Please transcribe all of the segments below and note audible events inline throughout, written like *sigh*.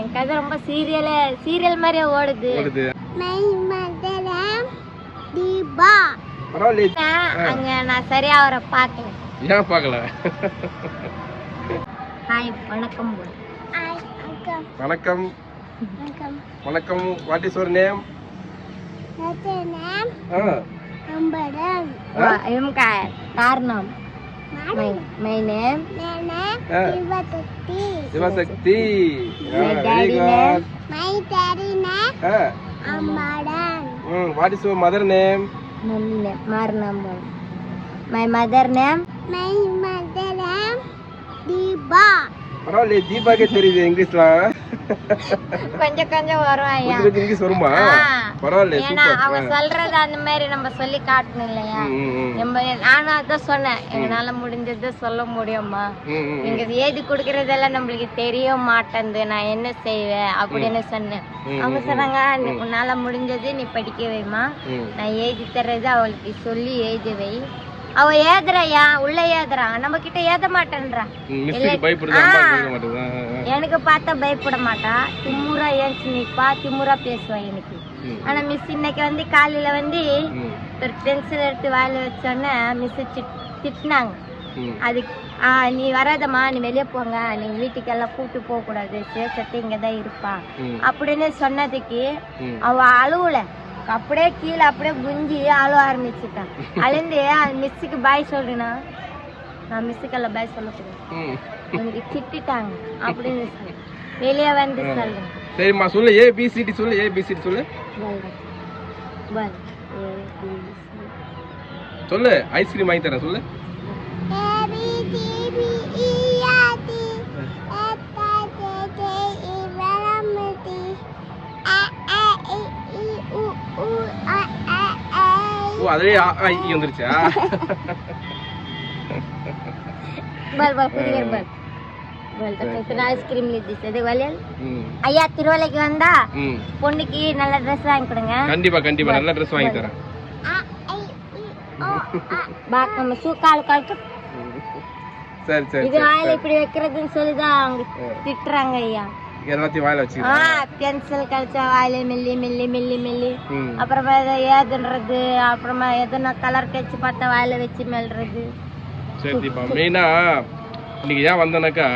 என் கதை ரொம்ப சீரியலே சீரியல் மாதிரியே ஓடுது. அங்க நான் சரியா அவரை பார்க்கல. ஏன் பார்க்கல? ஹாய் வணக்கம். வணக்கம். வணக்கம். வாட் இஸ் யுவர் நேம் காரணம். My name Sivasakthi My very daddy good my daddy name அம்மாடன் what is your mother name mummy name மார்னம் my mother name my mother name Deepa பரவாயில்ல தீபாக்கே தெரியுது இங்கிலீஷ்லாம் கொஞ்சம் கொஞ்சம் வரும் ஐயா. இங்கிலீஷ் வருமா. பரவாயில்ல ஏன்னா அவ சொல்றது அந்த மாதிரி நம்ம சொல்லி காட்டணும் இல்லையா. நம்ம நானும் அதான் சொன்னேன். எங்களால முடிஞ்சதை சொல்ல முடியுமா? நீங்க எழுதி கொடுக்கறதெல்லாம் நம்மளுக்கு தெரிய மாட்டேங்குது. நான் என்ன செய்வேன் அப்படின்னு சொன்னேன். அவங்க சொன்னாங்க "நீ உன்னால முடிஞ்சது நீ படிக்க வைமா. நான் எழுதி தர்றது அவளுக்கு சொல்லி எழுதி வை. அவ ஏதுறாயா உள்ள ஏதுறா நம்ம கிட்ட ஏத மாட்டேன்றா. ம், மிஸ்ஸுக்கு பயப்படுது? அம்மா கேட்க மாட்டேங்குது ஆ, ஆ, ஆ. எனக்கு பார்த்தா பயப்பட மாட்டா. திமுறா ஏன்ச்சு நிப்பா திமுறா பேசுவா எனக்கு ஆனா மிஸ் இன்னைக்கு வந்து காலையில வந்து ஒரு பென்சில் எடுத்து வாயில வச்சோன்னே மிஸ் திட்டினாங்க. ஆ நீ வராதம்மா. நீ வெளியே போங்க. நீ வீட்டுக்கெல்லாம் கூட்டு போக கூடாது சேசத்து இங்க தான் இருப்பா அப்படின்னு சொன்னதுக்கு. அவ அழுவல. அப்படியே கீழே அப்படியே குஞ்சி அழுவ ஆரம்பிச்சுட்டான். அழுந்து மிஸ்ஸுக்கு பாய் சொல்றேனா? நான் மிஸ்ஸுக்கெல்லாம் பாய் சொல்லக்கூடாது. எனக்கு திட்டிட்டாங்க. அப்படின்னு வெளியே வந்து சொல்றேன் சரிம்மா சொல்லு. ஏ பி சி டி சொல்லு. ஏ பி சி டி சொல்லு. சொல்லு. ஐஸ்கிரீம் வாங்கி தரேன் சொல்லு. ஓ ஆ, இ வந்துருச்சா? ஐயா திருவள்ளைக்கு வந்தா ம். பொண்ணுக்கு நல்ல ட்ரெஸ் வாங்கி கொடுங்க. கண்டிப்பா கண்டிப்பா நல்ல ட்ரெஸ் வாங்கி தரேன். பா நம்ம ஷூ கால். சரி சரி இது வாயில இப்படி வைக்கிறதுன்னு சொல்லிதான் அவங்க திட்டுறாங்க ஐயா. எல்லாத்தையும் வாயில ஆ வச்சுக்கிறேன் பென்சில் கழிச்சா வாயில மில்லி மில்லி மில்லி மில்லி. அப்புறமா ஏதுன்றது அப்புறமா எதனா கலர் கட்சி பார்த்தா வாயில வச்சு மெல்றது. சரி தீபா மெயினா இன்னைக்கு ஏன் வந்தேனாக்கா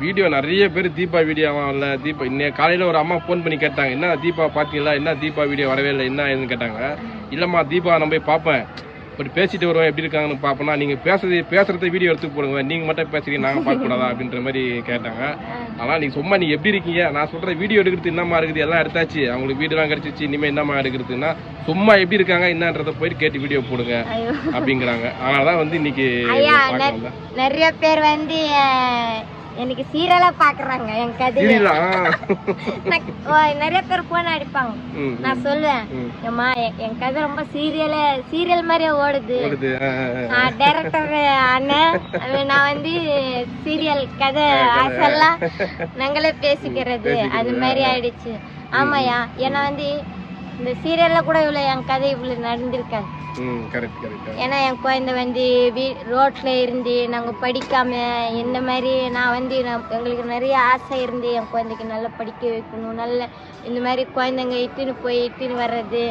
வீடியோ நிறைய பேர் தீபா வீடியோ இல்ல தீபா இன்னைக்கு காலையில ஒரு அம்மா ஃபோன் பண்ணி கேட்டாங்க என்ன தீபா பாத்தீங்களா? என்ன தீபா வீடியோ வரவே இல்லை? என்ன ஏதுன்னு கேட்டாங்க. இல்லம்மா தீபா நான் போய் பார்ப்பேன். இப்படி பேசிட்டு வருவேன் எப்படி இருக்காங்கன்னு பார்ப்போம்னா நீங்க பேசுறது பேசுறத வீடியோ எடுத்து போடுங்க. நீங்க மட்டும் பேசுறீங்க நாங்க பார்க்க கூடாதா அப்படின்ற மாதிரி கேட்டாங்க. ஆனா நீங்க சும்மா நீங்க எப்படி இருக்கீங்க? நான் சொல்ற வீடியோ எடுக்கிறது என்னமா இருக்குது? எல்லாம் எடுத்தாச்சு. அவங்களுக்கு வீடியோலாம் கிடைச்சிச்சு இனிமே என்னமா எடுக்கிறதுன்னா சும்மா எப்படி இருக்காங்க என்னன்றத போயிட்டு கேட்டு வீடியோ போடுங்க அப்படிங்கிறாங்க. அதனாலதான் வந்து இன்னைக்கு. நிறைய பேர் வந்து எனக்கு சீரியலா பாக்குறாங்க என் கதையை *laughs* நிறைய பேர் போன் அடிப்பாங்க. நான் சொல்லுவேன் ம். ஏம்மா என் கதை ரொம்ப சீரியலே சீரியல் மாதிரியே ஓடுது. டைரக்டர் அண்ணன் நான் வந்து சீரியல் கதை ஆசெல்லாம் நாங்களே பேசிக்கிறது. அது மாதிரி ஆயிடுச்சு. ஆமாயா ஏன்னா வந்து இந்த சீரியல்ல கூட இவ்வளவு என் கதை இவ்வளவு நடந்திருக்காது. ஏன்னா என் குழந்தை வந்து வீ ரோட்ல இருந்து நாங்க படிக்காம இந்த மாதிரி நான் வந்து நான் எங்களுக்கு நிறைய ஆசை இருந்து என் குழந்தைக்கு நல்லா படிக்க வைக்கணும் நல்ல இந்த மாதிரி குழந்தைங்க இட்டுன்னு போய் இட்டுன்னு வர்றது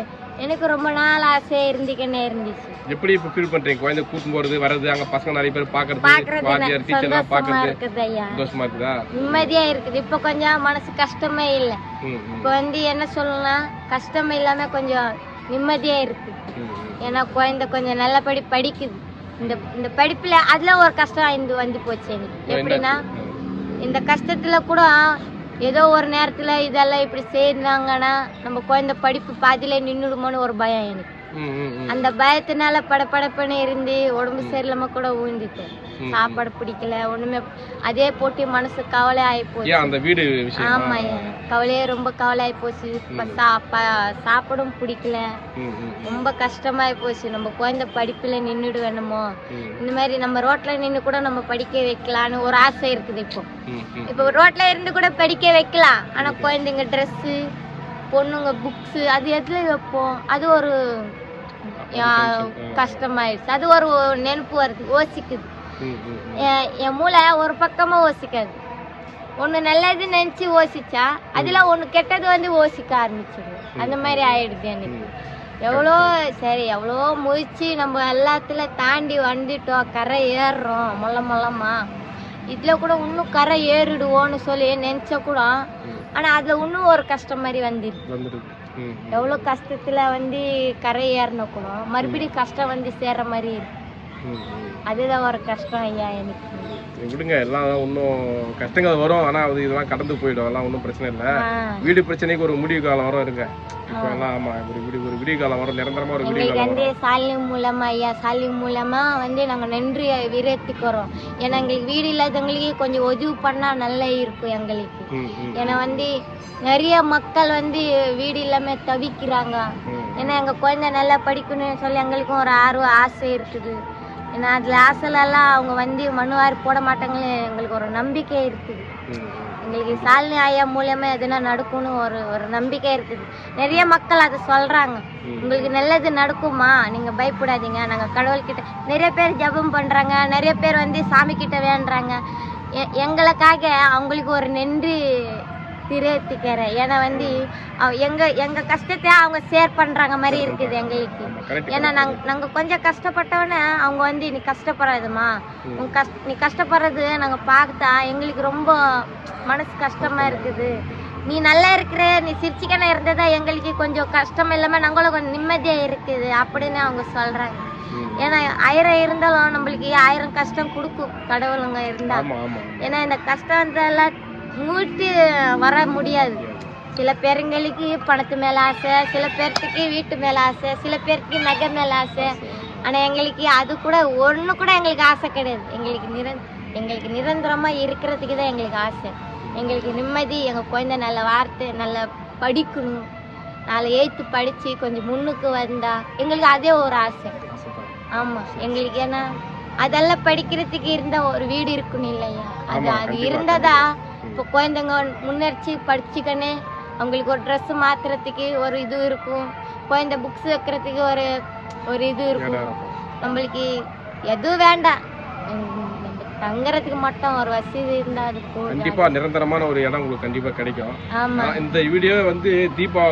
எனக்கு ரொம்ப நாள் ஆசையா இருந்துக்கினே இருந்துச்சு. எப்படி இப்ப ஃபீல் பண்றீங்க? குழந்தை கூட்டிட்டு போறது வர்றது அங்க பசங்க நிறைய பேர் பாக்குறது வாத்தியார் டீச்சர் எல்லாம் சந்தோஷமா பாக்குறது. சந்தோஷமா இருக்குதா? நிம்மதியா இருக்குது. இப்ப கொஞ்சம் மனசு கஷ்டமே இல்லை. இப்ப வந்து என்ன சொல்லலாம் கஷ்டம் இல்லாம கொஞ்சம் நிம்மதியா இருக்கு. ஏன்னா குழந்தை கொஞ்சம் நல்லபடி படிக்குது. இந்த இந்த படிப்புல அதுல ஒரு கஷ்டம் வந்து போச்சு எனக்கு. எப்படின்னா இந்த கஷ்டத்துல கூட ஏதோ ஒரு நேரத்தில் இதெல்லாம் இப்படி செய்தாங்கன்னா நம்ம குழந்தை படிப்பு பாதியிலே நின்றுடுமோன்னு ஒரு பயம் எனக்கு. அந்த பயத்தினால படபடப்புன்னு இருந்து உடம்பு சரியில்லாம கூட ஊழ்ந்துட்டேன். சாப்பாடு பிடிக்கல ஒண்ணுமே அதே போட்டு மனசு கவலை ஆகி போச்சு. அந்த வீடு ஆமா கவலையே ரொம்ப கவலை ஆகி போச்சு. சாப்பிடும் பிடிக்கல. ரொம்ப கஷ்டமாயி போச்சு. நம்ம குழந்தை படிப்புல நின்றுடு வேணுமோ? இந்த மாதிரி நம்ம ரோட்ல நின்று கூட நம்ம படிக்க வைக்கலான்னு ஒரு ஆசை இருக்குது இப்போ. இப்போ ரோட்ல இருந்து கூட படிக்க வைக்கலாம். ஆனா குழந்தைங்க ட்ரெஸ்ஸு பொண்ணுங்க புக்ஸு அது எதுல வைப்போம்? அது ஒரு கஷ்டமாயிடுச்சு அது ஒரு நினைப்பு வருது யோசிக்குது. ம். என் என் மூளை ஒரு பக்கமா யோசிக்காது. ஒண்ணு நல்லது நினைச்சு யோசிச்சா அதுல ஒண்ணு கெட்டது வந்து யோசிக்க ஆரம்பிச்சிடும் அந்த மாதிரி ஆயிடுது எனக்கு. எவ்வளோ சரி எவ்வளோ முயற்சி நம்ம எல்லாத்துல தாண்டி வந்துட்டோம். கரை ஏறுறோம் மொல்ல மொல்லமா இதுல கூட இன்னும் கரை ஏறிடுவோன்னு சொல்லி நினைச்சா கூட ஆனா அதுல இன்னும் ஒரு கஷ்டம் மாதிரி வந்துடுது வந்துடுது ம். எவ்வளோ கஷ்டத்துல வந்து கரை ஏறின கூட. மறுபடியும் கஷ்டம் வந்து சேர்ற மாதிரி இருக்கு. ம் ம் அதுதான் ஒரு கஷ்டம் ஐயா எனக்கு. விடுங்க. எல்லாம் ஒன்றும் கஷ்டங்கள் வரும். ஆனால் அது இதெல்லாம் கடந்து போயிடும். எல்லாம் ஒன்றும் பிரச்சனை இல்லை. வீடு பிரச்சனைக்கு ஒரு முடிவு காலம் வரும் இருங்க. இப்போ எல்லாம் ஆமா ஒரு விடி ஒரு விடிவு காலம் வரும். நிரந்தரமா ஒரு எங்களுக்கு காலம் வந்து சாலிங் மூலமா ஐயா சாலிங் மூலமா வந்து நாங்க நன்றி விரத்திக்கிறோம் ஏன்னா எங்களுக்கு வீடு இல்லாதவங்களுக்கு கொஞ்சம் உதவி பண்ணா நல்லா இருக்கும் எங்களுக்கு. ஏன்னா வந்து நிறைய மக்கள் வந்து வீடு இல்லாம தவிக்கிறாங்க. ஏன்னா எங்க குழந்தை நல்லா படிக்கணும்னு சொல்லி எங்களுக்கும் ஒரு ஆர்வம் ஆசை இருக்குது. ஏன்னா அதுல ஆசைலலாம் அவங்க வந்து மனுவாரி போட மாட்டாங்கன்னு எங்களுக்கு ஒரு நம்பிக்கை இருக்குது. எங்களுக்கு சாலினி ஆயா மூலியமா எதுனா நடக்கும்னு ஒரு ஒரு நம்பிக்கை இருக்குது. நிறைய மக்கள் அதை சொல்றாங்க. உங்களுக்கு நல்லது நடக்குமா? நீங்க பயப்படாதீங்க. நாங்க கடவுள்கிட்ட நிறைய பேர் ஜெபம் பண்றாங்க. நிறைய பேர் வந்து சாமி கிட்ட வேண்டுறாங்க. எ- எங்களுக்காக அவங்களுக்கு ஒரு நன்றி திரேத்திக்கிறேன் ஏன்னா வந்து அவ- எங்க எங்க கஷ்டத்தை அவங்க ஷேர் பண்றாங்க மாதிரி இருக்குது எங்களுக்கு. ஏன்னா நாங்க நாங்க கொஞ்சம் கஷ்டப்பட்டவொடனே அவங்க வந்து நீ கஷ்டப்படாதம்மா உன் கஷ்ட நீ கஷ்டப்படுறது நாங்க பார்த்தா எங்களுக்கு ரொம்ப மனசு கஷ்டமா இருக்குது. நீ நல்லா இருக்கிற நீ சிரிச்சுக்கன இருந்ததா எங்களுக்கு கொஞ்சம் கஷ்டம் இல்லாம நாங்களும் கொஞ்சம் நிம்மதியா இருக்குது அப்படின்னு அவங்க சொல்றாங்க. ஏன்னா ஆயிரம் இருந்தாலும் நம்மளுக்கு ஆயிரம் கஷ்டம் கொடுக்கும் கடவுளுங்க இருந்தா. ஏன்னா இந்த கஷ்டத்தெல்லாம் மூட்டி வர முடியாது. சில பேருங்களுக்கு பணத்து மேல ஆசை சில பேர்த்துக்கு வீட்டு மேல ஆசை சில பேருக்கு நகை மேல ஆசை. ஆனா எங்களுக்கு அது கூட ஒண்ணு கூட எங்களுக்கு ஆசை கிடையாது. எங்களுக்கு நிரந் எங்களுக்கு நிரந்தரமா இருக்கிறதுக்கு தான் எங்களுக்கு ஆசை. எங்களுக்கு நிம்மதி எங்க குழந்தை நல்ல வார்த்தை நல்லா படிக்கணும். நாலு எய்த்து படிச்சு கொஞ்சம் முன்னுக்கு வந்தா எங்களுக்கு அதே ஒரு ஆசை. ஆசைதான். ஆமா எங்களுக்கு ஏன்னா அதெல்லாம் படிக்கிறதுக்கு இருந்த ஒரு வீடு இருக்கணும் இல்லையா? அது அது இருந்ததா இப்போ குழந்தைங்க முன்னேறிச்சு படிச்சுக்கன்னு அவங்களுக்கு ஒரு ட்ரெஸ் மாத்துறதுக்கு ஒரு இது இருக்கும். குழந்தை புக்ஸ் வைக்கிறதுக்கு ஒரு ஒரு இது இருக்கும். நம்மளுக்கு எதுவும் வேண்டாம். தங்குறதுக்கு மட்டும் ஒரு வசதி இருந்தா அது போதும். கண்டிப்பா நிரந்தரமான ஒரு இடம் உங்களுக்கு கண்டிப்பா கிடைக்கும். ஆமா. நான் இந்த வீடியோ வந்து தீபா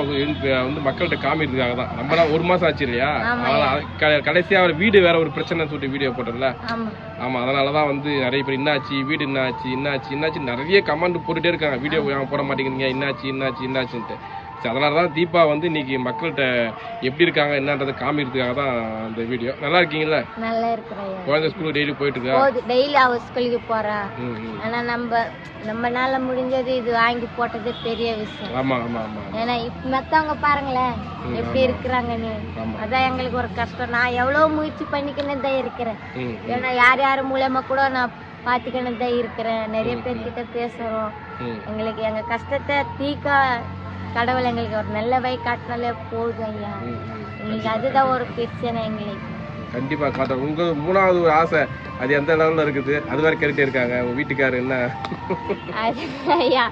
வந்து மக்கள்கிட்ட காமிக்கிறதுக்காக தான். நம்ம ஒரு மாசம் ஆச்சு இல்லையா. அதனால அது க- கடைசியா ஒரு வீடு வேற ஒரு பிரச்சனை சொல்லிட்டு வீடியோ போட்டோம்ல ஆமா. ஆமா அதனால தான் வந்து நிறைய பேர் என்னாச்சு வீடு என்னாச்சு என்னாச்சு என்னாச்சு நிறைய கமெண்ட் போட்டுட்டே இருக்காங்க. வீடியோ போட மாட்டேங்கிறீங்க? என்னாச்சு என்னாச்சு என்னாச்சுன்ட்டு சரி அதனால தான் தீபா வந்து இன்னைக்கு மக்கள்கிட்ட எப்படி இருக்காங்க என்னன்றதை காமிக்கிறதுக்காக தான் இந்த வீடியோ நல்லா இருக்கீங்களா நல்லா இருக்கிறையா குழந்தை ஸ்கூலுக்கு டெய்லி போயிட்டு இருக்கா டெய்லி அவ ஸ்கூலுக்கு போறா. ஆனா நம்ம நம்மனால முடிஞ்சது இது வாங்கி போட்டது பெரிய விஷயம். ஆமா ஆமா ஆமா ஏன்னா இப்ப மத்தவங்க பாருங்களேன் எப்படி இருக்கிறாங்கன்னு அதான் எங்களுக்கு ஒரு கஷ்டம். நான் எவ்வளவு முயற்சி பண்ணிக்கின்னு தான் இருக்கிறேன். ஏன்னா யார் யார் மூலமா கூட நான் பார்த்துக்கின்னு தான் இருக்கிறேன். நிறைய பேர்கிட்ட பேசுறோம். எங்களுக்கு எங்க கஷ்டத்தை தீக்க கடவுள் எங்களுக்கு ஒரு நல்ல வை காட்டினாலே போதும் ஐயா. எங்களுக்கு அதுதான் ஒரு பிரச்சனை எங்களுக்கு. கண்டிப்பா காட்டுறேன் உங்க மூணாவது ஒரு ஆசை அது எந்த லெவல்ல இருக்குது? அது வரை கேட்டுட்டே இருக்காங்க உங்க வீட்டுக்காரர் என்ன? ஐயா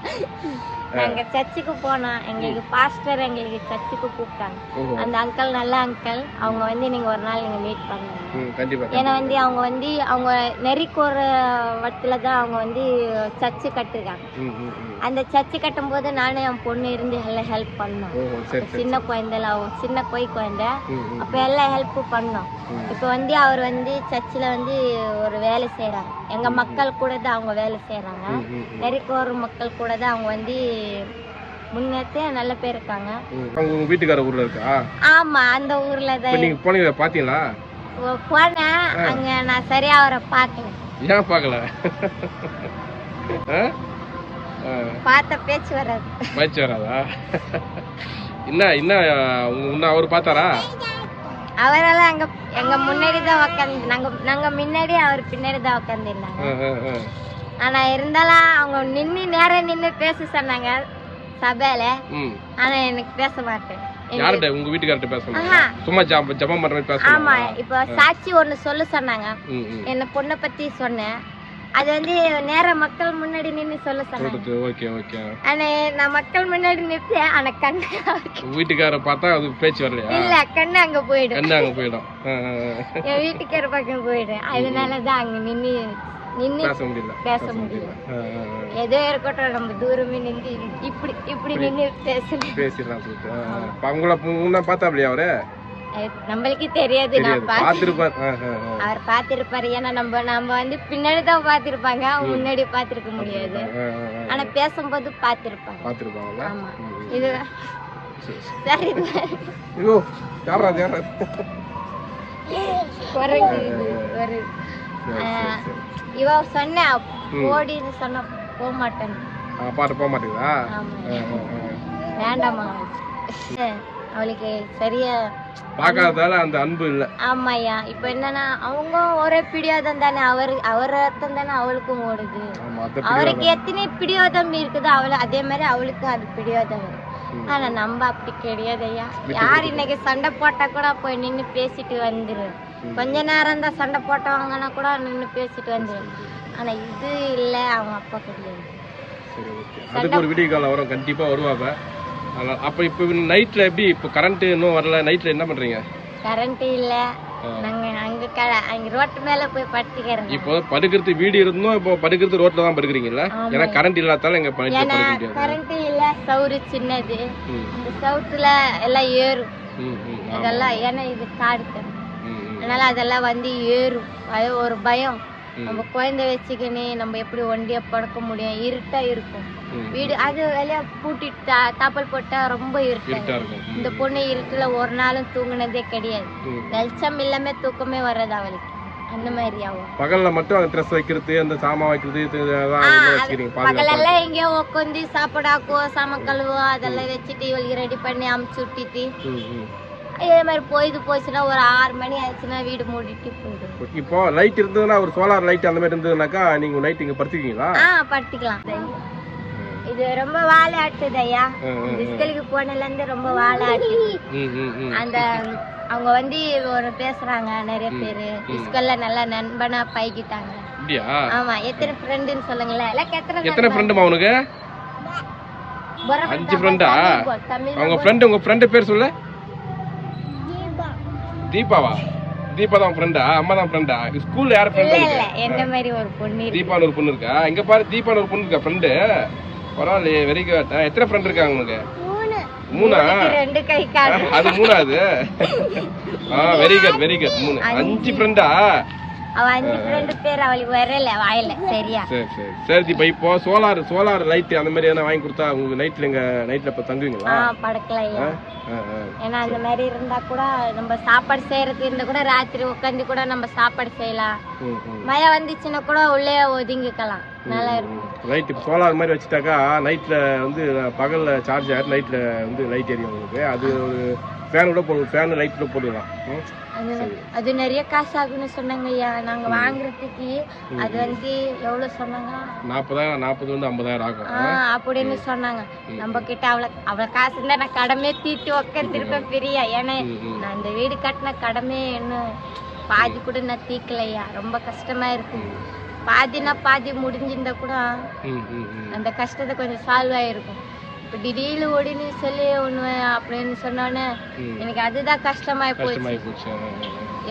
நாங்க சர்ச்சுக்கு போனோம். எங்களுக்கு பாஸ்டர் எங்களுக்கு சர்ச்சுக்கு கூப்பிட்டாங்க. அந்த அங்கிள் நல்ல அங்கிள். அவங்க வந்து நீங்க ஒரு நாள் நீங்க மீட் பண்ணுங்க. ஏன்னா வந்து அவங்க வந்து அவங்க நெறிக்கோர வட்டத்துல தான் அவங்க வந்து சர்ச்சு கட்டிருக்காங்க. அந்த சர்ச்சு கட்டும் போது நானும் என் பொண்ணு இருந்து எல்லாம் ஹெல்ப் பண்ணோம். சின்ன குழந்தைல அவ சின்ன கொய் குழந்தை. அப்ப எல்லாம் ஹெல்ப் பண்ணோம். இப்போ வந்து அவர் வந்து சர்ச்சில் வந்து ஒரு வேலை செய்றாங்க எங்க மக்கள் கூட தான் அவங்க வேலை ம். நெறிக்கோர் மக்கள் கூட தான் அவங்க வந்து முன்னேற்றே நல்ல பேர் இருக்காங்க. உங்க வீட்டுக்கார ஊர்ல இருக்கா? ஆமா அந்த ஊர்ல தான். நீங்க போனீங்க பாத்தீங்களா? போனேன். அங்க நான் சரியா அவரை பார்க்கல. ஏன் பார்க்கல? பார்த்த பேச்சு வராது. வராதா? என்ன என்ன உங்க முன்ன அவர் பார்த்தாரா? அவரெல்லாம் எங்க எங்க முன்னாடி தான் உட்காந்து நாங்க நாங்க முன்னாடி அவர் பின்னாடி தான் ஆ, ஆ. ஆனா இருந்தாலும் அவங்க நின்னு நேரம் நின்னு பேச சொன்னாங்க சபையில. ஆனா எனக்கு பேச மாட்டேன். யார்கிட்ட? உங்க வீட்டுக்கார்ட்ட பேசணும். சும்மா ஜப ஜபம் பண்ற மாதிரி பேசணும் ஆமா இப்போ சாட்சி ஒண்ணு சொல்ல சொன்னாங்க. என்ன பொண்ணை பத்தி சொன்னேன். அது வந்து நேர மக்கள் முன்னாடி நின்னு சொல்ல சொன்னாங்க. ஓகே ஓகே ஆனா நான் மக்கள் முன்னாடி நிப்பேன் ஆனா கண்ணு வீட்டுக்கார பார்த்தா அது பேச்சு வரலையா? இல்ல கண்ணு அங்க போயிடும். கண்ணு அங்க போயிடும். என் வீட்டுக்கார பக்கம் போயிடும். அதனாலதான் அங்க நின்னு நின்று பேச முடியல. பேச முடியல. ஏதோ இருக்கட்டும் நம்ம தூரமே நின்று இப்படி இப்படி நின்று பேசணும் பேசிடலாம் உங்களை முன்ன பார்த்தாப்லையா அவரு? அது நம்மளுக்கு தெரியாது நான். அவர் பார்த்திருப்பாரு ஏன்னா நம்ம நம்ம வந்து பின்னாடி தான் பார்த்திருப்பாங்க முன்னாடி பார்த்திருக்க முடியாது. ஆனா பேசும்போது பார்த்திருப்பாங்க ஆமா. இது சரி, ஐயோ யாரா யாரா குரங்கு ஒரு. இவ சொன்ன ஓடின்னு சொன்ன போக மாட்டேன் பாட்டு போக மாட்டேங்குதா. வேண்டாமா அவளுக்கு சரியா பார்க்காததால அந்த அன்பு இல்ல. ஆமாய்யா. இப்போ என்னன்னா அவங்க ஒரே பிடிவாதம் தானே. அவர் அவர் ரத்தம் தானே அவளுக்கும் ஓடுது. அவருக்கு எத்தனை பிடிவாதம் இருக்குதோ அவளு அதே மாதிரி அவளுக்கு அது பிடிவாதம். ஆனா நம்ம அப்படி கிடையாது ஐயா யார் இன்னைக்கு சண்டை போட்டா கூட போய் நின்று பேசிட்டு வந்துரு கொஞ்ச நேரம் தான் சண்டை போட்டவங்கன்னா கூட நின்று பேசிட்டு வந்துரு ஆனா இது இல்ல. அவங்க அப்பா கிடையாது. சரி ஓகே. அதுக்கு ஒரு வீடியோ கால் வரும். கண்டிப்பா வருவாங்க. அப்ப இப்போ நைட்ல எப்படி இப்போ கரண்ட் இன்னும் வரல? நைட்ல என்ன பண்றீங்க? கரண்ட் இல்ல. நாங்க அங்க க அங்க ரோட்டு மேல போய் படுத்துக்கிறோம். இப்போ படுக்கிறது வீடு இருந்தும் இப்போ படுக்கிறது ரோட்ல தான் படுக்கிறீங்களா ஏன்னா கரண்ட் இல்லாதால எங்க நைட்ல ஏன்னா படுக்க கரண்ட் இல்ல சவுறு சின்னது. இந்த சவுத்துல எல்லாம் ஏறும். ம், ம், ஆமா. இதெல்லாம் ஏன்னா இது காடு அதனால அதெல்லாம் வந்து ஏறும். அது ஒரு பயம். நம்ம குழந்தை வச்சுக்கின்னு நம்ம எப்படி ஒண்டியா படுக்க முடியும்? இருட்டா இருக்கும். வீடு அது வெளியே பூட்டிட்டு தாப்பல் போட்டா ரொம்ப இருட்டா இந்த பொண்ணு இருட்டுல ஒரு நாளும் தூங்குனதே கிடையாது. வெளிச்சம் இல்லாம தூக்கமே வராது அவளுக்கு. அந்த மாதிரி ஆகும். பகல்ல மட்டும் ட்ரெஸ் வைக்கிறது அந்த சாமான் வைக்கிறது பகலெல்லாம் எங்கேயோ உட்காந்து சாப்பாடாக்கோ சாமான் கழுவோ அதெல்லாம் வச்சுட்டு இவளுக்கு ரெடி பண்ணி அமுச்சு விட்டுட்டு. இதே மாதிரி போயிது போச்சுன்னா ஒரு ஆறு மணி ஆச்சுன்னா வீடு மூடிட்டு போயிடும் இப்போ லைட் இருந்ததுன்னா ஒரு சோலார் லைட் அந்த மாதிரி இருந்ததுனாக்கா நீங்க நைட் இங்க படுத்துக்கீங்களா ஆ படுத்துக்கலாம். இது ரொம்ப வாழை ஆட்டுது ஐயா இந்த ஸ்கூலுக்கு போனதுல இருந்து ரொம்ப வாழை ஆட்டுது. அந்த அவங்க வந்து ஒரு பேசுறாங்க நிறைய பேரு. ஸ்கூல்ல நல்லா நண்பனா பழகிட்டாங்க. அப்படியா? ஆமா எத்தனை ஃப்ரெண்டுன்னு சொல்லுங்களேன். எல்லாம் எத்தனை எத்தனை ஃப்ரெண்டுமா பரம அஞ்சு ஃப்ரெண்டா அவங்க ஃப்ரெண்டு உங்க ஃப்ரெண்டு பேர் சொல்லு. தீபாவா தீபா தான் ஃப்ரெண்டா அம்மா தான் ஃப்ரெண்டா ஸ்கூல்ல யார் ஃப்ரெண்ட் இல்ல என்ன மாதிரி ஒரு பொண்ணு தீபான்னு ஒரு பொண்ணு இருக்கா? இங்க பாரு தீபான்னு ஒரு பொண்ணு இருக்கா ஃப்ரெண்டு பரவாயில்லையே வெரி குட் எத்தனை ஃப்ரெண்ட் இருக்காங்க உனக்கு? மூணா. ரெண்டு கை கால். அது மூணாவது ஆ வெரி குட் வெரி குட் மூணு. அஞ்சு. ஃப்ரெண்டா அவ அஞ்சு ஃப்ரெண்டு பேர் அவளுக்கு வரல வாயில சரியா? சரி சரி. சரி தீபா இப்போ சோலார் சோலார் லைட் அந்த மாதிரி எதனா வாங்கி கொடுத்தா உங்களுக்கு நைட்ல எங்க நைட்ல இப்ப தங்குவீங்களா. ஏன்னா அந்த மாதிரி இருந்தா கூட நம்ம சாப்பாடு செய்யறது இருந்தா கூட ராத்திரி உட்காந்து கூட நம்ம சாப்பாடு செய்யலாம். மழை வந்துச்சுன்னா கூட உள்ளே ஒதுங்கிக்கலாம். நல்லா இருக்கும். லைட் இப்போ சோலார் மாதிரி வச்சுட்டாக்கா நைட்ல வந்து பகல்ல சார்ஜ் ஆகிட்டு நைட்ல வந்து லைட் எரியும் உங்களுக்கு. அது ஒரு ஃபேன் கூட போடுவோம் ஃபேன் லைட் கூட போட்டுக்கலாம். ம். அது நிறைய காசு ஆகும்னு சொன்னாங்க ஐயா நாங்க வாங்குறதுக்கு அது வந்து எவ்வளவு சொன்னாங்க? நாற்பதாயிரம் நாற்பது வந்து ஐம்பதாயிரம் ஆகும். அப்படின்னு சொன்னாங்க. நம்ம கிட்ட அவ்வளவு அவ்வளவு காசு இருந்தா நான் கடமே தீட்டு உட்காந்துருப்பேன் பெரிய. ஏன்னா. நான் அந்த வீடு கட்டின கடமே இன்னும் பாதி கூட நான் தீக்கலையா. ரொம்ப கஷ்டமா இருக்கு. பாதினா பாதி முடிஞ்சிருந்தா கூட. அந்த கஷ்டத்தை கொஞ்சம் சால்வ் ஆயிருக்கும். இப்போ திடீர்னு ஓடினு சொல்லி ஒன்று அப்படின்னு சொன்னோன்னே. எனக்கு அதுதான் கஷ்டமாயி போச்சு.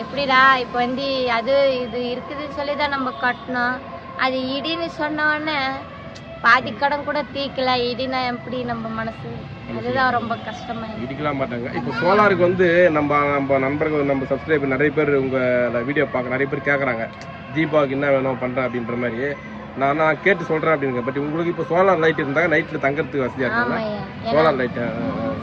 எப்படிடா இப்போ வந்து அது இது இருக்குதுன்னு சொல்லி தான் நம்ம கட்டினோம் அது இடின்னு சொன்னோடனே பாதி கடன் கூட தீக்கல இடினா எப்படி நம்ம மனசு? அதுதான் ரொம்ப கஷ்டமா. இடிக்கலாம் மாட்டாங்க. இப்போ சோலாருக்கு வந்து நம்ம நம்ம நண்பர்கள் நம்ம சப்ஸ்கிரைபர் நிறைய பேர் உங்க வீடியோ பார்க்க நிறைய பேர் கேட்குறாங்க தீபாவுக்கு என்ன வேணும் பண்றேன் அப்படின்ற மாதிரி. நான் நான் கேட்டு சொல்றேன் அப்படிங்க பட் உங்களுக்கு இப்போ சோலார் லைட் இருந்தாங்க நைட்ல தங்கறதுக்கு வசதியா இருக்குங்களா ஆமாய்யா. சோலார் லைட்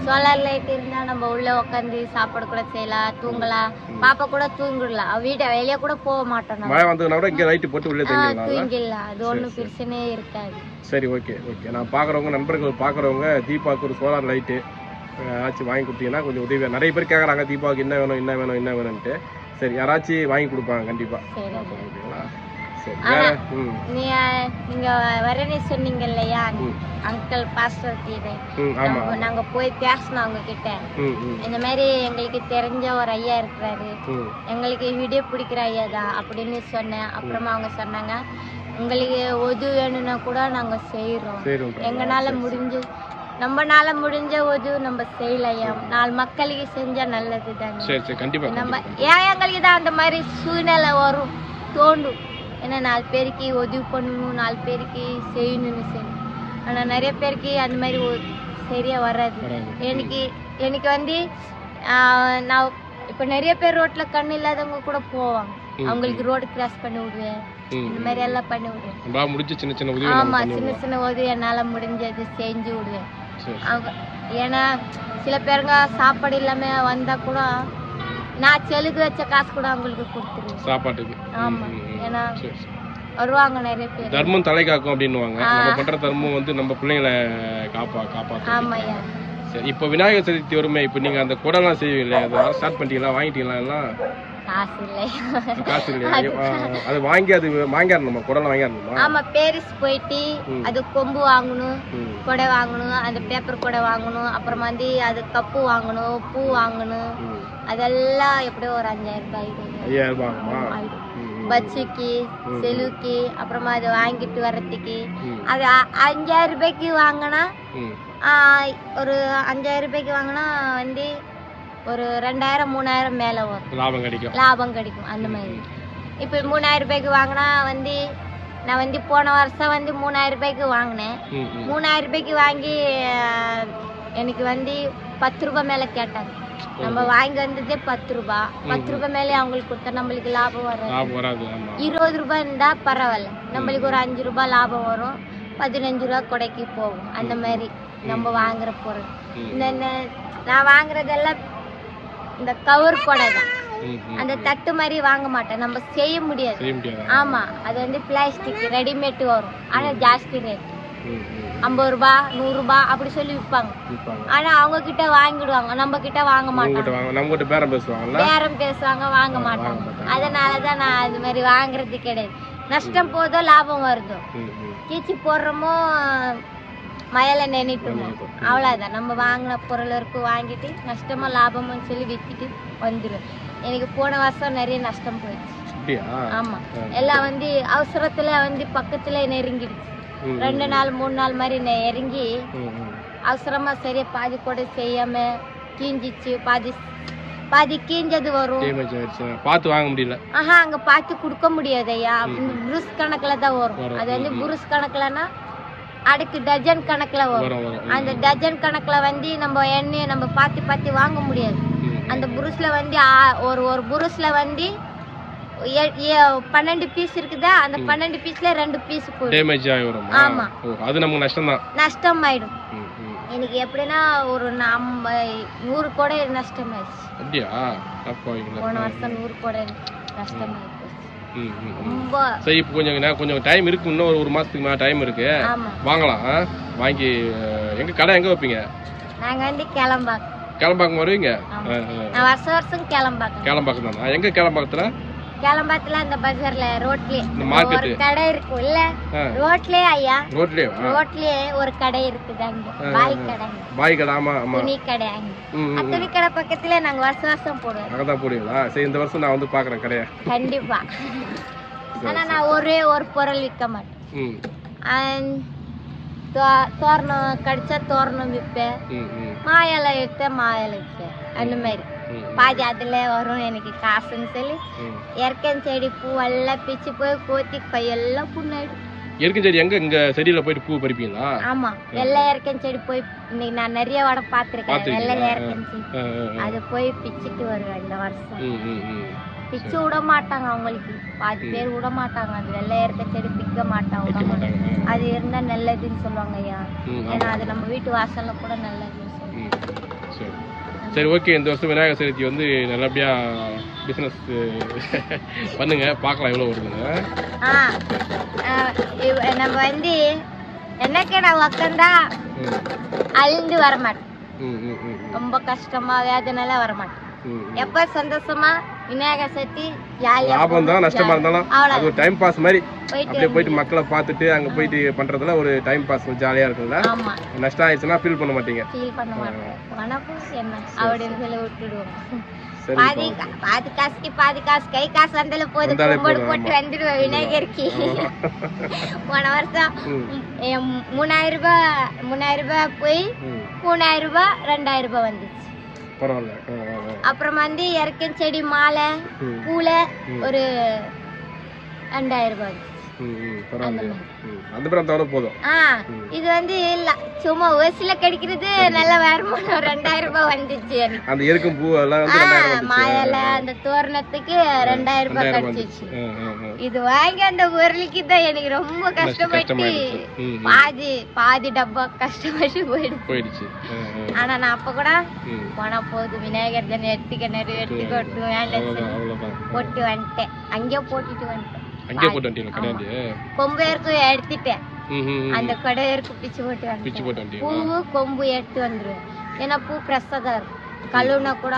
சோலார் லைட் இருந்தா நம்ம உள்ள உட்காந்து சாப்பாடு கூட செய்யலாம் தூங்கலாம். பாப்பா கூட தூங்கிடலாம். வீட்டை வெளியே கூட போக மாட்டோம் மழை வந்ததுனா கூட இங்கே லைட்டு போட்டு உள்ளே தங்கிடலாம் தூங்கிடலாம். அது ஒன்றும் பிரச்சனையே இருக்காது. சரி ஓகே ஓகே நான் பார்க்குறவங்க நண்பர்கள் பார்க்குறவங்க தீபாவுக்கு ஒரு சோலார் லைட்டு யாராச்சும் வாங்கி கொடுத்தீங்கன்னா கொஞ்சம் உதவியாக நிறைய பேர் கேட்குறாங்க தீபாவுக்கு என்ன வேணும் என்ன வேணும் என்ன வேணும்ன்ட்டு. சரி யாராச்சும் வாங்கி கொடுப்பாங்க கண்டிப்பாக ஓகேங்களா? நீ நீங்க வரேன்னு சொன்னீங்க இல்லையா. அங்கிள் பாஸ்டர் ஆமாம் நாங்க- போய் பேசணும் அவங்க கிட்ட இந்த மாதிரி எங்களுக்கு தெரிஞ்ச ஒரு ஐயா இருக்கிறாரு. எங்களுக்கு வீடியோ பிடிக்கிற ஐயா தான் அப்படின்னு சொன்னேன். அப்புறமா அவங்க சொன்னாங்க உங்களுக்கு உதவி வேணும்னா கூட நாங்க செய்யறோம் எங்கனால முடிஞ்சு நம்மனால முடிஞ்ச உதவி நம்ம செய்யலையா? நாலு மக்களுக்கு செஞ்சா நல்லது தானே? நம்ம ஏன் எங்களுக்கு தான் அந்த மாதிரி சூழ்நிலை வரும் தோண்டும் ஏன்னா நாலு பேருக்கு உதவி பண்ணணும் நாலு பேருக்கு செய்யணும்னு செய்யணும் ஆனால் நிறைய பேருக்கு அந்த மாதிரி ஒ- சரியா வராது. எனக்கு எனக்கு வந்து நான் இப்போ நிறைய பேர் ரோட்ல கண்ணு இல்லாதவங்க கூட போவாங்க. அவங்களுக்கு ரோடு கிராஸ் பண்ணி விடுவேன். இந்த மாதிரி எல்லாம் பண்ணி விடுவேன். முடிஞ்ச சின்ன சின்ன உதவி ஆமா நம்ம பண்ணி சின்ன. சின்ன உதவி என்னால முடிஞ்சது செஞ்சு விடுவேன். அவங்க ஏன்னா சில பேருங்க சாப்பாடு இல்லாம வந்தா கூட நான் செலுக்கு வச்ச காசு கூட அவங்களுக்கு கொடுத்துருவேன். சாப்பாட்டுக்கு. ஆமா. ஏன்னா. வருவாங்க நிறைய பேர். தர்மம் தலை காக்கும் அப்படின்னுவாங்க. நம்ம பண்ற தர்மம் வந்து நம்ம பிள்ளைங்களை காப்பா காப்பாற்றும் ஆமாய்யா சரி இப்போ விநாயகர் சதுர்த்தி வருமே இப்போ நீங்க அந்த குடம்லாம் செய்வீங்களே அது ஸ்டார்ட் பண்ணிட்டீங்களா வாங்கிட்டீங்களா எல்லாம்? காசு இல்லை காசு இல்லையா ஆ, அது வாங்கி அது வாங்கிடணுமா குடம்லாம் வாங்கிடணுமா ஆமா பேரிஸ் போயிட்டு. அது கொம்பு வாங்கணும் கொடை வாங்கணும் அந்த பேப்பர் கொடை வாங்கணும் அப்புறமா வந்து அது கப்பு வாங்கணும் பூ வாங்கணும். அதெல்லாம் எப்படியோ ஒரு அஞ்சாயிரம் ரூபாய். ஐயாயிரம் ரூபாய் ஆகுமா? பச்சுக்கு செலுக்கு அப்புறமா அதை வாங்கிட்டு வர்றதுக்கு. அது அஞ்சாயிரம் ரூபாய்க்கு வாங்கினா. ஒரு அஞ்சாயிரம் ரூபாய்க்கு வாங்கினா வந்து ஒரு ரெண்டாயிரம் மூணாயிரம் மேலே வரும். லாபம் கிடைக்கும். லாபம் கிடைக்கும் அந்த மாதிரி. இப்போ மூணாயிரம் ரூபாய்க்கு வாங்கினா வந்து நான் வந்து போன வருஷம் வந்து மூணாயிரம் ரூபாய்க்கு வாங்கினேன். மூணாயிரம் ரூபாய்க்கு வாங்கி எனக்கு வந்து பத்து ரூபாய் மேலே கேட்டாங்க. நம்ம வாங்கி வந்ததே பத்து ரூபாய் பத்து ரூபாய் மேலே அவங்களுக்கு கொடுத்தா நம்மளுக்கு லாபம் வராது. இருபது ரூபாய் இருந்தா பரவாயில்ல. நம்மளுக்கு ஒரு அஞ்சு ரூபாய் லாபம் வரும். பதினஞ்சு ரூபாய் கொடைக்கு போகும். அந்த மாதிரி நம்ம வாங்குற பொருள். இந்த- நான் வாங்குறதெல்லாம் இந்த கவர் கொடை தான். அந்த தட்டு மாதிரி வாங்க மாட்டேன் நம்ம செய்ய முடியாது. ஆமா. அது வந்து பிளாஸ்டிக் ரெடிமேட் வரும். ஆனா ஜாஸ்தி ரேட். ஐம்பது ரூபாய் நூறு ரூபாய் அப்படி சொல்லி விற்பாங்க. ஆனா அவங்க கிட்ட வாங்கிடுவாங்க. நம்ம கிட்ட வாங்க மாட்டாங்க. நம்ம கிட்ட பேரம் பேசுவாங்கல்ல? பேரம் பேசுவாங்க வாங்க மாட்டாங்க. அதனாலதான் நான் அது மாதிரி வாங்குறது கிடையாது. நஷ்டம் போதோ லாபம் வருதோ. கீச்சி போடுறோமோ மயல நினைட்டுமோ அவ்வளோதான் நம்ம வாங்கின பொருள் இருக்கும் வாங்கிட்டு நஷ்டமா லாபமும் சொல்லி வித்துட்டு வந்துடும் எனக்கு போன வருஷம் நிறைய நஷ்டம் போயிடுச்சு. ஆமா. எல்லாம் வந்து அவசரத்துல வந்து பக்கத்துல நெருங்கிடுச்சு. ரெண்டு நாள் மூணு நாள் மாதிரி இறங்கி. அவசரமா சரியா பாதி கூட செய்யாம கீஞ்சிச்சு பாதி பாதி கீஞ்சது வரும். பார்த்து வாங்க முடியல. ஆஹா அங்க பார்த்து கொடுக்க முடியாது ஐயா புருஸ் கணக்குல தான் வரும். வரும். அது வந்து புருஸ் கணக்குலனா அடுக்கு டஜன் கணக்குல வரும். அந்த டஜன் கணக்குல வந்து நம்ம எண்ணெயை நம்ம பார்த்து பார்த்து வாங்க முடியாது. அந்த புருஸ்ல வந்து ஒரு ஒரு புருஸ்ல வந்து பன்னெண்டு பீஸ் இருக்குதா? அந்த பன்னெண்டு பீஸ்ல ரெண்டு பீஸ் டேமேஜ் வரும் ஆமா. அது நமக்கு நஷ்டம் தான் நஷ்டம் ஆயிடும். எனக்கு எப்படின்னா ஒரு நம்ம நூறு கூட நஷ்டம் ஆயிடுச்சு அப்படியா போன வருஷம் நூறு கூட நஷ்டம் ஆயிடுச்சு. ரொம்ப சரி இப்போ கொஞ்சம் கொஞ்சம் டைம் இருக்கு. இன்னும் ஒரு ஒரு மாசத்துக்கு மேலே டைம் இருக்கு. வாங்கலாம்? வாங்கி எங்க கடை எங்க வைப்பீங்க? நாங்க வந்து கிளம்பாக்கம். கிளம்பாக்கம் வருவீங்க? வருஷம் வருஷம் கிளம்பாக்கம் கிளம்பாக்கம் தானா எங்க கிளம்பாக்கத்துல? கிளம்பாத்துல அந்த பஜார்ல ரோட்லயே. ஒரு கடை இருக்கும் இல்ல. ரோட்லயே ஐயா. ரோட்லயே ரோட்லயே ஒரு கடை இருக்குது அங்க. பாய் கடை. பாய் கடை ஆமா ஆமா. துணி கடை அங்க. துணி கடை பக்கத்துல நாங்க வருஷம் வருஷம் போடுவோம். அங்கே தான் போடுவீங்களா? சரி இந்த வருஷம் நான் வந்து பார்க்குறேன் கடையை. கண்டிப்பா. ஆனா நான் ஒரே ஒரு பொருள் விற்க மாட்டேன். தோரணம் கடிச்சா தோரணம் விற்பேன். ம் ம். மாயலை எடுத்த மாயலை விற்பேன். அந்த மாதிரி. பாதி அதுல வரும் எனக்கு காசுன்னு சொல்லி. ம். இயற்கை செடி பூ எல்லாம் பிச்சு போய் கோத்தி கையெல்லாம் புண்ணாயிடும். எருக்கு செடி எங்க? இங்க செடியில போயிட்டு பூ பறிப்பீங்களா? ஆமா. வெள்ளை இயற்கை செடி போய் இன்னைக்கு நான் நிறைய வடம் பார்த்துருக்கேன். வெள்ளை இயற்கை செடி. அது போய் பிச்சுட்டு வருவேன் இந்த வருஷம். பிச்சு விட மாட்டாங்க அவங்களுக்கு. பாதி பேர் விட மாட்டாங்க அது வெள்ளை இயற்கை செடி பிக்க மாட்டாங்க. அது இருந்தா நல்லதுன்னு சொல்லுவாங்க ஐயா. ஏன்னா அது நம்ம வீட்டு வாசல்ல கூட நல்லதுன்னு சொல்லுவாங்க. சரி ஓகே இந்த வருஷம் விநாயகர் சதுர்த்தி வந்து நல்லபடியா பிஸ்னஸ் *laughs* பண்ணுங்க. பார்க்கலாம் எவ்வளோ இவ- நம்ம வந்து என்னக்கே நான் உக்காந்தா ம். அழிந்து வர மாட்டேன் ம் ம் ம். ரொம்ப கஷ்டமா வேதனைலாம் வர மாட்டேன் ம் ம். எப்ப சந்தோஷமா? விநாயகர் ஜாலியா லாபம் தான் நஷ்டமா இருந்தாலும் அது ஒரு டைம் பாஸ் மாதிரி அப்படியே போயிட்டு மக்களை பார்த்துட்டு அங்க போயிட்டு பண்றதுல ஒரு டைம் பாஸ் ஜாலியா இருக்கும்ல? நஷ்டம் ஆயிடுச்சுன்னா ஃபீல் பண்ண மாட்டீங்க. ஃபீல் பண்ண மாட்டேன் சரி பாதி கா- பாதி காசுக்கு பாதி காசு கை காசு வந்தால போதும். போட்டு வந்துடுவேன் விநாயகருக்கு. போன வருஷம் மூணாயிரம் ரூபாய் மூணாயிரம் ரூபாய் போய் மூணாயிரம் ரூபாய் ரெண்டாயிரம் ரூபாய் வந்துச்சு. பரவாயில்ல. அப்புறம் வந்து இறக்கன் செடி மாலை. பூல ஒரு ரெண்டாயிரம் ரூபாய். இது வந்து இல்ல சும்மா ஓசில கிடைக்கிறது நல்ல வருமானம் ரெண்டாயிரம் ரூபாய் வந்துச்சு. அந்த பூ எல்லாம் மாயில அந்த தோரணத்துக்கு ரெண்டாயிரம் ரூபாய் கிடைச்சிச்சு. இது வாங்கி அந்த பொருளுக்கு தான் எனக்கு ரொம்ப கஷ்டப்பட்டு. பாதி பாதி டப்பா கஷ்டப்பட்டு போயிடுச்சு. போயிடுச்சு. ஆனா நான் அப்ப கூட போனா போதும் விநாயகர் தானே எடுத்துக்கிணறு அவ்வளோதான் அவ்வளோதான். போட்டு வந்துட்டேன். அங்கேயே போட்டுட்டு வந்துட்டேன். அங்கேயே போட்டு வந்துட்டீங்க கடையாண்டி கொம்பு இருக்கும் எடுத்துட்டேன். அந்த கொடை இருக்கும் பிச்சு போட்டு பிச்சு போட்டு பூவு கொம்பு எடுத்து வந்துருவேன். ஏன்னா பூ பிரசாதம் இருக்கும். கழுவுனா கூட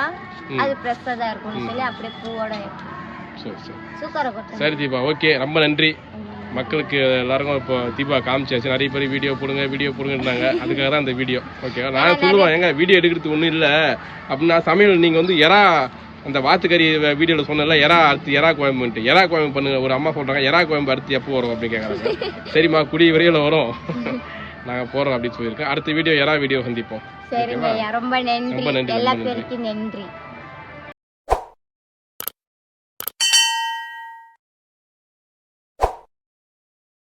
அது பிரசாதம் இருக்கும்னு சொல்லி அப்படியே பூவோட எடுத்து சரி சரி. சரி தீபா ஓகே. ரொம்ப நன்றி. மக்களுக்கு எல்லாருக்கும் இப்போ தீபா காமிச்சாச்சு. நிறைய பேர் வீடியோ போடுங்க வீடியோ போடுங்கன்றாங்க. அதுக்காக தான் இந்த வீடியோ. ஓகேவா நான் சொல்லுவேன் ஏங்க வீடியோ எடுக்கிறதுக்கு ஒன்றும் இல்லை. அப்படின்னா சமையல் நீங்கள் வந்து எறா அந்த வாத்துக்கறி வீடியோவில் சொன்னல எறா அறுத்து எறா குழம்புன்ட்டு. எறா குழம்பு பண்ணுங்க. ஒரு அம்மா சொல்கிறாங்க எறா குழம்பு அறுத்து எப்போ வரும் அப்படின்னு கேட்குறாங்க சரிம்மா குடி வரையில் வரும். நாங்கள் போகிறோம் அப்படின்னு சொல்லியிருக்கேன். அடுத்த வீடியோ எறா வீடியோ சந்திப்போம். ரொம்ப நன்றி. ரொம்ப நன்றி.